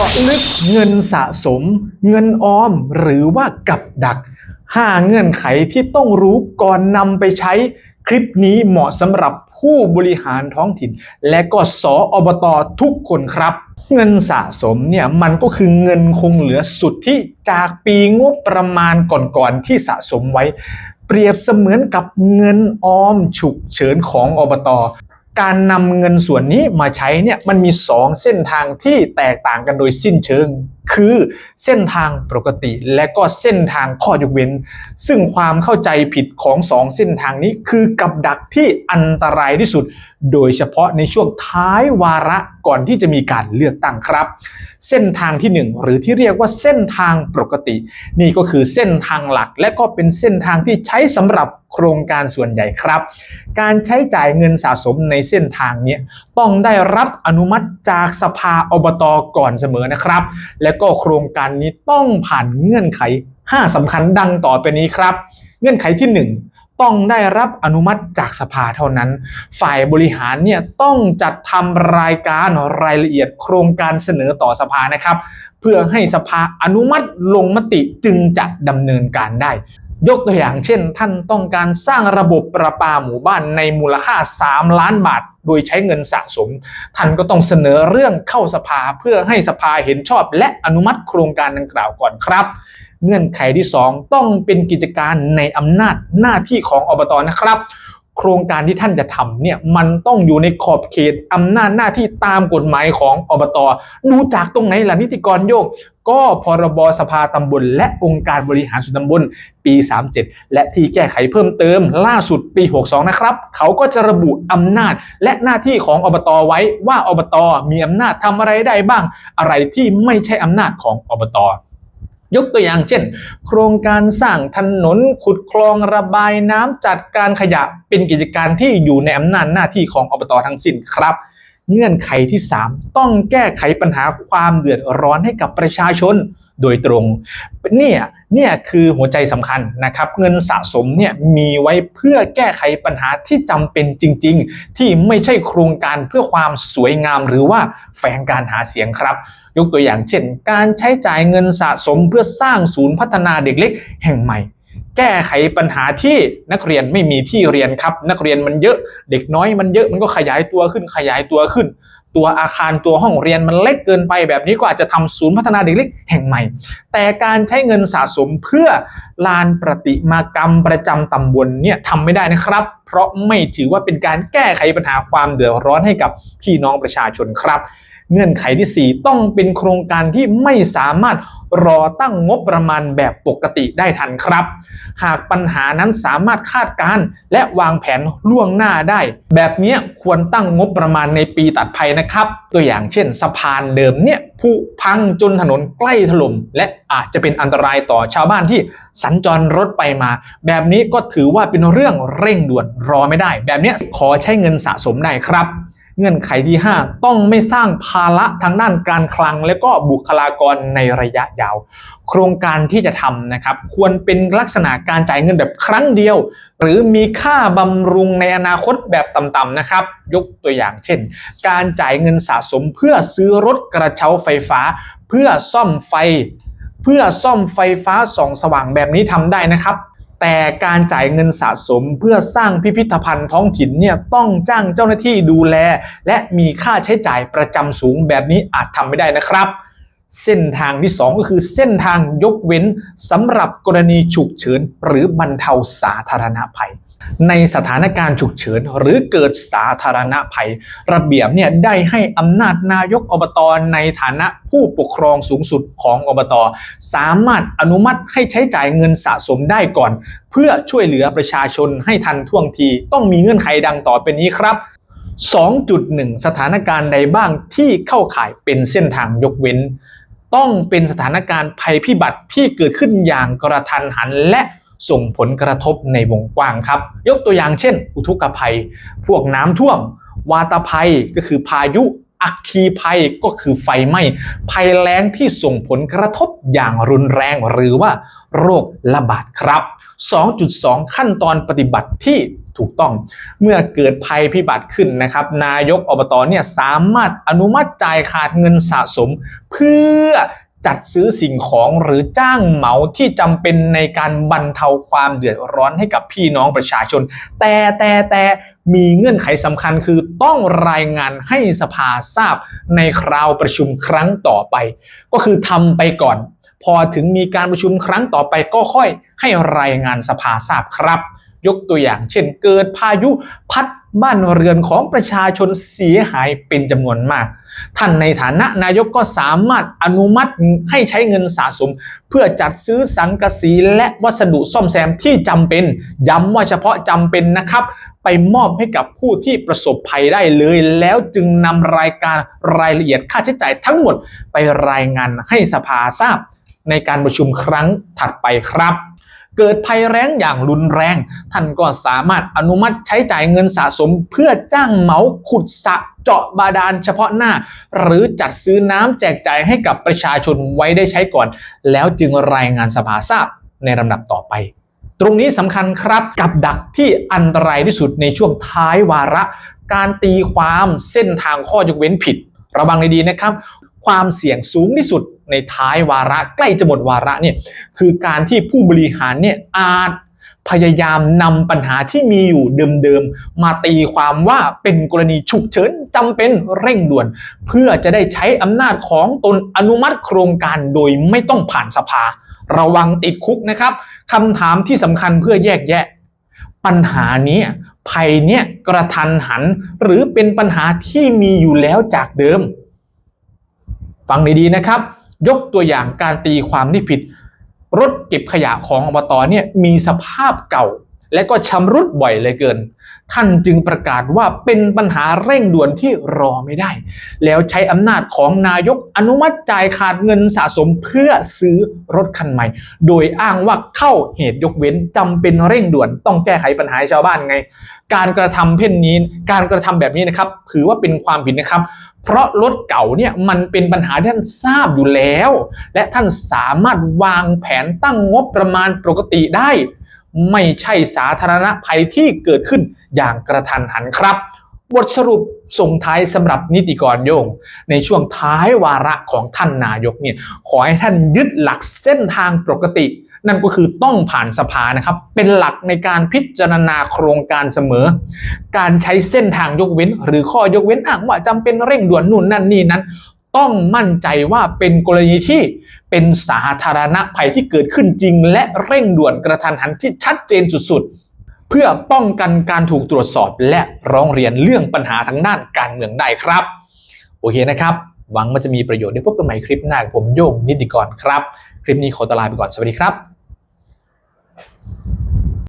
าะลึกเงินสะสม เงินออมหรือว่ากับดัก 5 เงื่อนไขที่ต้องรู้ก่อนนำไปใช้คลิปนี้เหมาะสำหรับผู้บริหารท้องถิ่น และก็สออบตทุกคนครับ เงินสะสมเนี่ยมันก็คือเงินคงเหลือสุดที่จากปีงบประมาณก่อนๆที่สะสมไว้ เปรียบเสมือนกับเงินออมฉุกเฉินของอบต การนำเงินส่วนนี้มาใช้เนี่ยมันมี 2 เส้นทางที่แตกต่างกันโดยสิ้นเชิง คือเส้นทางปกติและก็เส้นทางข้อยกเว้น ซึ่งความเข้าใจผิดของ 2 เส้นทางนี้คือกับดักที่อันตรายที่สุด โดยเฉพาะในช่วงท้ายวาระก่อนที่จะมีการเลือกตั้งครับ เส้นทางที่ 1 หรือที่เรียกว่าเส้นทางปกติ นี่ก็คือเส้นทางหลักและก็เป็นเส้นทางที่ใช้สำหรับ ครงการส่วนใหญ่ครับ การใช้จ่ายเงินสะสมในเส้นทางนี้ต้องได้รับอนุมัติจากสภาอบตก่อนเสมอนะครับ และก็โครงการนี้ต้องผ่านเงื่อนไข 5สำคัญดังต่อไปนี้ครับ เงื่อนไขที่ 1ต้องได้รับอนุมัติจากสภาเท่านั้น ฝ่ายบริหารเนี่ยต้องจัดทำรายการรายละเอียดโครงการเสนอต่อสภานะครับ เพื่อให้สภาอนุมัติลงมติจึงจะดำเนินการได้ ยกตัวอย่างเช่น ท่านต้องการสร้างระบบประปาหมู่บ้านในมูลค่า 3 ล้านบาท โดยใช้เงินสะสม ท่านก็ต้องเสนอเรื่องเข้าสภาเพื่อให้สภาเห็นชอบ และอนุมัติโครงการดังกล่าวก่อนครับ เงื่อนไขที่ 2 ต้องเป็นกิจการในอำนาจหน้าที่ของอบตนะครับ โครงการที่ท่านจะทำเนี่ยมันต้องอยู่ในขอบเขตอำนาจหน้าที่ตามกฎหมายของอบต ดูจากตรงไหนล่ะนิติกรโยก ก็พรบสภาตำบล และองค์การบริหารส่วนตำบลปี 37 และที่แก้ไขเพิ่มเติมล่าสุดปี 62 นะครับ เขาก็จะระบุอำนาจและหน้าที่ของอบตไว้ว่าอบตมีอำนาจทำอะไรได้บ้าง อะไรที่ไม่ใช่อำนาจของอบต ยกตัวอย่างเช่น โครงการสร้างถนนขุดคลองระบายน้ำจัดการขยะเป็นกิจการที่อยู่ในอำนาจหน้าที่ของอบตทั้งสิ้นครับ เงื่อนไขที่ 3 ต้องแก้ไขปัญหาความเดือดร้อนให้กับประชาชนโดยตรงเนี่ยเนี่ยคือหัวใจสำคัญนะครับ เงินสะสมเนี่ยมีไว้เพื่อแก้ไขปัญหาที่จำเป็นจริง ๆ ที่ไม่ใช่โครงการเพื่อความสวยงามหรือว่าแฝงการหาเสียงครับ ยกตัวอย่างเช่น การใช้จ่ายเงินสะสมเพื่อสร้างศูนย์พัฒนาเด็กเล็กแห่งใหม่ แก้ไขปัญหาที่นักเรียนไม่มีที่เรียนครับ นักเรียนมันเยอะ เด็กน้อยมันเยอะมันก็ขยายตัวขึ้นขยายตัวขึ้น ตัวอาคารตัวห้องเรียนมันเล็กเกินไปแบบนี้ก็อาจจะทำศูนย์พัฒนาเด็กเล็กแห่งใหม่ แต่การใช้เงินสะสมเพื่อลานประติมากรรมประจำตำบลเนี่ยทำไม่ได้นะครับ เพราะไม่ถือว่าเป็นการแก้ไขปัญหาความเดือดร้อนให้กับพี่น้องประชาชนครับ เงื่อนไขที่ 4 ต้องเป็นโครงการที่ไม่สามารถรอตั้งงบประมาณแบบปกติได้ทันครับ หากปัญหานั้นสามารถคาดการณ์และวางแผนล่วงหน้าได้ แบบนี้ควรตั้งงบประมาณในปีตัดภัยนะครับ ตัวอย่างเช่น สะพานเดิมเนี่ยผุพังจนถนนใกล้ถล่มและอาจจะเป็นอันตรายต่อชาวบ้านที่สัญจรรถไปมา แบบนี้ก็ถือว่าเป็นเรื่องเร่งด่วนรอไม่ได้ แบบนี้ขอใช้เงินสะสมได้ครับ เงื่อนไขที่ 5 ต้องไม่สร้างภาระทางด้านการคลัง และก็บุคลากรในระยะยาว โครงการที่จะทำนะครับ ควรเป็นลักษณะการจ่ายเงินแบบครั้งเดียว หรือมีค่าบำรุงในอนาคตแบบต่ำๆนะครับ ยกตัวอย่างเช่น การจ่ายเงินสะสมเพื่อซื้อรถกระเช้าไฟฟ้า เพื่อซ่อมไฟ เพื่อซ่อมไฟฟ้าส่องสว่างแบบนี้ทำได้นะครับ แต่การจ่ายเงินสะสมเพื่อสร้างพิพิธภัณฑ์ท้องถิ่นเนี่ยต้องจ้างเจ้าหน้าที่ดูแล และมีค่าใช้จ่ายประจำสูงแบบนี้อาจทำไม่ได้นะครับ เส้นทางที่ 2 ก็คือเส้นทางยกเว้นสำหรับกรณีฉุกเฉิน หรือบรรเทาสาธารณภัย ในสถานการณ์ฉุกเฉิน หรือเกิดสาธารณภัย ระเบียบเนี่ยได้ให้อำนาจนายกอบตในฐานะผู้ปกครองสูงสุดของอบตสามารถอนุมัติให้ใช้จ่ายเงินสะสมได้ก่อน เพื่อช่วยเหลือประชาชนให้ทันท่วงทีต้องมีเงื่อนไขดังต่อไปนี้ครับ2.1 สถานการณ์ใดบ้างที่เข้าข่ายเป็นเส้นทางยกเว้น ต้องเป็นสถานการณ์ภัยพิบัติที่เกิดขึ้นอย่างกระทันหันและส่งผลกระทบในวงกว้างครับ ยกตัวอย่างเช่น อุทกภัย พวกน้ำท่วม วาตภัยก็คือพายุ อัคคีภัยก็คือไฟไหม้ภัยแล้งที่ส่งผลกระทบอย่างรุนแรงหรือว่า โรคระบาดครับ 2.2 ขั้นตอนปฏิบัติที่ถูกต้อง เมื่อเกิดภัยพิบัติขึ้นนะครับ นายกอบตเนี่ยสามารถอนุมัติจ่ายขาดเงินสะสม เพื่อจัดซื้อสิ่งของหรือจ้างเหมาที่จำเป็นในการบรรเทาความเดือดร้อนให้กับพี่น้องประชาชน แต่แต่แต่มีเงื่อนไขสำคัญคือต้องรายงานให้สภาทราบในคราวประชุมครั้งต่อไป ก็คือทำไปก่อน พอถึงมีการประชุมครั้งต่อไปก็ค่อยให้รายงานสภาทราบครับ ยกตัวอย่างเช่นเกิดพายุพัดบ้านเรือนของประชาชนเสียหายเป็นจำนวนมาก ท่านในฐานะนายกก็สามารถอนุมัติให้ใช้เงินสะสม เพื่อจัดซื้อสังกะสีและวัสดุซ่อมแซมที่จำเป็น ย้ำว่าเฉพาะจำเป็นนะครับ ไปมอบให้กับผู้ที่ประสบภัยได้เลย แล้วจึงนำรายการรายละเอียดค่าใช้จ่ายทั้งหมดไปรายงานให้สภาทราบ ในการประชุมครั้งถัดไปครับ เกิดภัยแรงอย่างรุนแรง ท่านก็สามารถอนุมัติใช้จ่ายเงินสะสมเพื่อจ้างเหมาขุดสระเจาะบาดาลเฉพาะหน้า หรือจัดซื้อน้ำแจกจ่ายให้กับประชาชนไว้ได้ใช้ก่อน แล้วจึงรายงานสภาทราบในลำดับต่อไป ตรงนี้สำคัญครับกับดักที่อันตรายที่สุดในช่วงท้ายวาระ การตีความเส้นทางข้อยกเว้นผิด ระวังให้ดีนะครับ ความเสี่ยงสูงที่สุด ในท้ายวาระใกล้จะหมดวาระเนี่ยคือการที่ผู้บริหารเนี่ยอาจพยายามนำปัญหาที่มีอยู่เดิมๆ มาตีความว่าเป็นกรณีฉุกเฉินจำเป็นเร่งด่วน เพื่อจะได้ใช้อำนาจของตนอนุมัติโครงการโดยไม่ต้องผ่านสภา ระวังติดคุกนะครับคำถามที่สำคัญเพื่อแยกแยะ ปัญหานี้ภัยเนี่ยกระทันหัน หรือเป็นปัญหาที่มีอยู่แล้วจากเดิม ฟังดีๆนะครับ ยกตัวอย่างการตีความที่ผิด รถเก็บขยะของอบตเนี่ยมีสภาพเก่า และก็ชำรุดบ่อยเลยเกิน ท่านจึงประกาศว่าเป็นปัญหาเร่งด่วนที่รอไม่ได้ แล้วใช้อำนาจของนายกอนุมัติจ่ายขาดเงินสะสมเพื่อซื้อรถคันใหม่ โดยอ้างว่าเข้าเหตุยกเว้นจำเป็นเร่งด่วน ต้องแก้ไขปัญหาชาวบ้านไง การกระทำเพ่นนี้ การกระทำแบบนี้นะครับ ถือว่าเป็นความผิดนะครับเพราะรถเก่าเนี่ยมันเป็นปัญหาที่ท่านทราบอยู่แล้ว และท่านสามารถวางแผนตั้งงบประมาณปกติได้ ไม่ใช่สาธารณภัยที่เกิดขึ้นอย่างกระทันหันครับ บทสรุปส่งท้ายสำหรับนิติกรโยง ในช่วงท้ายวาระของท่านนายกเนี่ยขอให้ท่านยึดหลักเส้นทางปกติ นั่นก็คือต้องผ่านสภานะครับ เป็นหลักในการพิจารณาโครงการเสมอ การใช้เส้นทางยกเว้น หรือข้อยกเว้นอ้างว่าจำเป็นเร่งด่วนนู่นนั่นนี่นั้น ต้องมั่นใจว่าเป็นกรณีที่เป็นสาธารณภัยที่เกิดขึ้นจริง และเร่งด่วนกระทันหันที่ชัดเจนสุดๆ เพื่อป้องกันการถูกตรวจสอบและร้องเรียนเรื่องปัญหาทางด้านการเมืองได้ครับ โอเคนะครับ หวังว่าจะมีประโยชน์ได้พบกันใหม่คลิปหน้าผมโยงนิติกรครับ คลิปนี้ขอตลาไปก่อนสวัสดีครับ